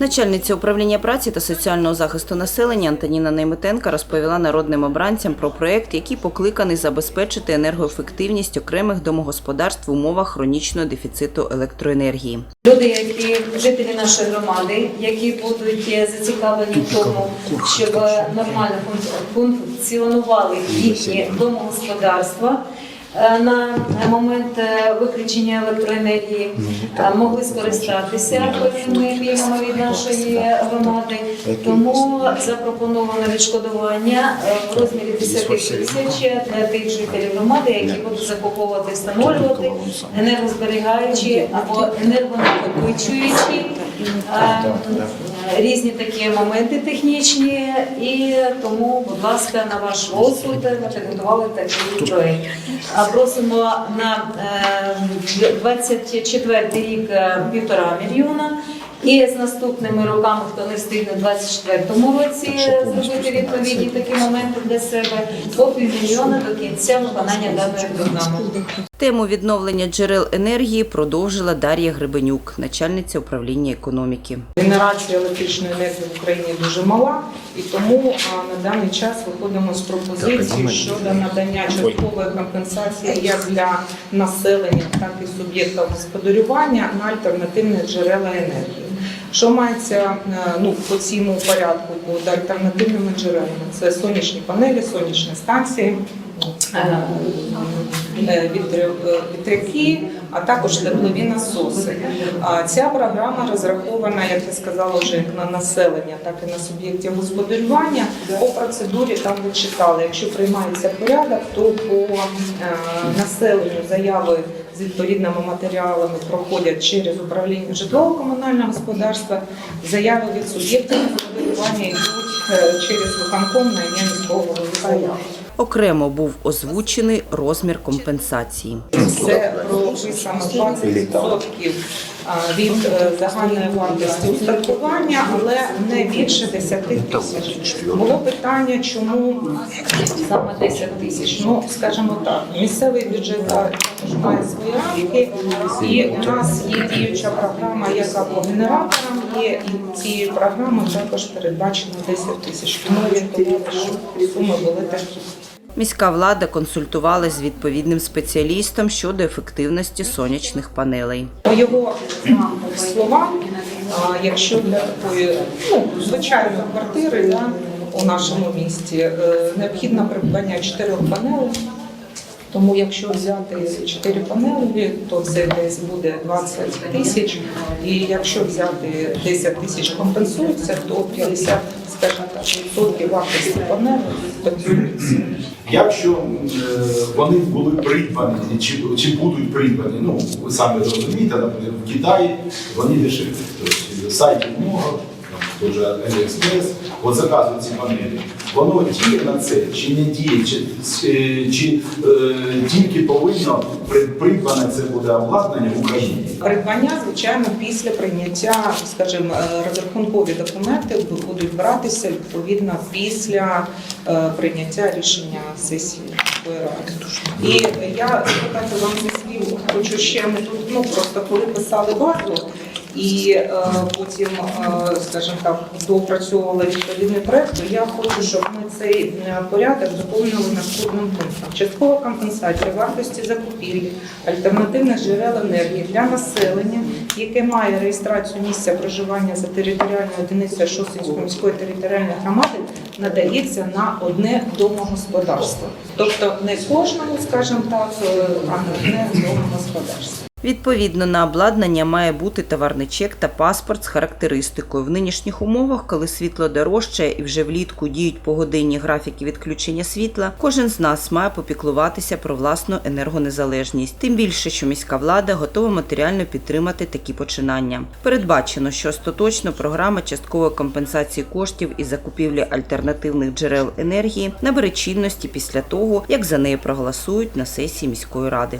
Начальниця управління праці та соціального захисту населення Антоніна Нейметенка розповіла народним обранцям про проект, який покликаний забезпечити енергоефективність окремих домогосподарств в умовах хронічного дефіциту електроенергії. Люди, які жителі нашої громади, які будуть зацікавлені в тому, щоб нормально функ- функціонували їхні домогосподарства. Е, На момент е, виключення електроенергії. Е, могли скористатися певними пільгами від нашої громади. Тому запропоновано відшкодування в розмірі 10 тисяч для тих жителів громади, які будуть закуповувати, встановлювати енергозберігаючі або енергонакопичуючі різні такі моменти технічні, і тому, будь ласка, на ваш розсуд ми підготували такий проєкт. Просимо на е, 24 рік е, півтора мільйона. І з наступними роками, хто не встигне в 24-му році зробити відповідні такі моменти для себе, по півмільйона до кінця виконання даної програми. Тему відновлення джерел енергії продовжила Дар'я Гребенюк, начальниця управління економіки. Генерація електричної енергії в Україні дуже мала, і тому на даний час виходимо з пропозиції щодо надання часткової компенсації як для населення, так і суб'єкта господарювання на альтернативні джерела енергії. Що мається е, ну, по цьому порядку по альтернативними джерелами? Це сонячні панелі, сонячні станції, вітряки, а також теплові насоси. Ця програма розрахована, як я сказала, вже як на населення, так і на суб'єктів господарювання. По процедурі там ви читали, якщо приймається порядок, то по е, населенню заяви з відповідними матеріалами проходять через управління житлово-комунального господарства. Заяви від суб'єктів господарювання йдуть е, через виконком на ім'я міського голови. Окремо був озвучений розмір компенсації. Це прописано 20% від е, загальної вартості устаткування, але не більше 10 тисяч. Було питання, чому саме 10 тисяч. Ну, скажімо так, місцевий бюджет також має свої рамки, і у нас є діюча програма, яка по генераторам є, і цією програмою також передбачено 10 тисяч. Тому орієнтували, що суми були такі. Міська влада консультувалась з відповідним спеціалістом щодо ефективності сонячних панелей. По його словам, якщо для такої ну, звичайної квартири да, у нашому місті е, необхідно придбання чотирьох панелей. Тому якщо взяти 4 панелі, то це десь буде 20 тисяч. І якщо взяти 10 тисяч компенсується, то 50, скажімо так, відсотків вартості панелі компенсується. Якщо е, вони були придбані чи, чи будуть придбані, ну ви самі розумієте, наприклад, в Китаї вони дешеві. Тобто сайтів много, дуже AliExpress, от заказують ці панелі. Воно діє на це чи не діє, чи, е, чи е, тільки повинно при- придбане це буде обладнання в Україні. Придбання, звичайно, після прийняття, скажімо, е, розрахункові документи будуть братися відповідно після е, прийняття рішення сесії. І я сказати вам зі слів, хочу ще ми тут, ну просто коли писали базу. І е, потім, е, скажімо так, доопрацьовували відповідний проект, то я хочу, щоб ми цей е, порядок доповнили наступним пунктом. Часткова компенсація вартості закупівлі альтернативних джерел енергії для населення, яке має реєстрацію місця проживання за територіальною одиницею Шосинської міської територіальної громади, надається на одне домогосподарство. Тобто не кожному, скажімо так, е, а на одне домогосподарство. Відповідно на обладнання має бути товарний чек та паспорт з характеристикою. В нинішніх умовах, коли світло дорожчає і вже влітку діють погодинні графіки відключення світла, кожен з нас має попіклуватися про власну енергонезалежність. Тим більше, що міська влада готова матеріально підтримати такі починання. Передбачено, що остаточно програма часткової компенсації коштів із закупівлі альтернативних джерел енергії набере чинності після того, як за неї проголосують на сесії міської ради.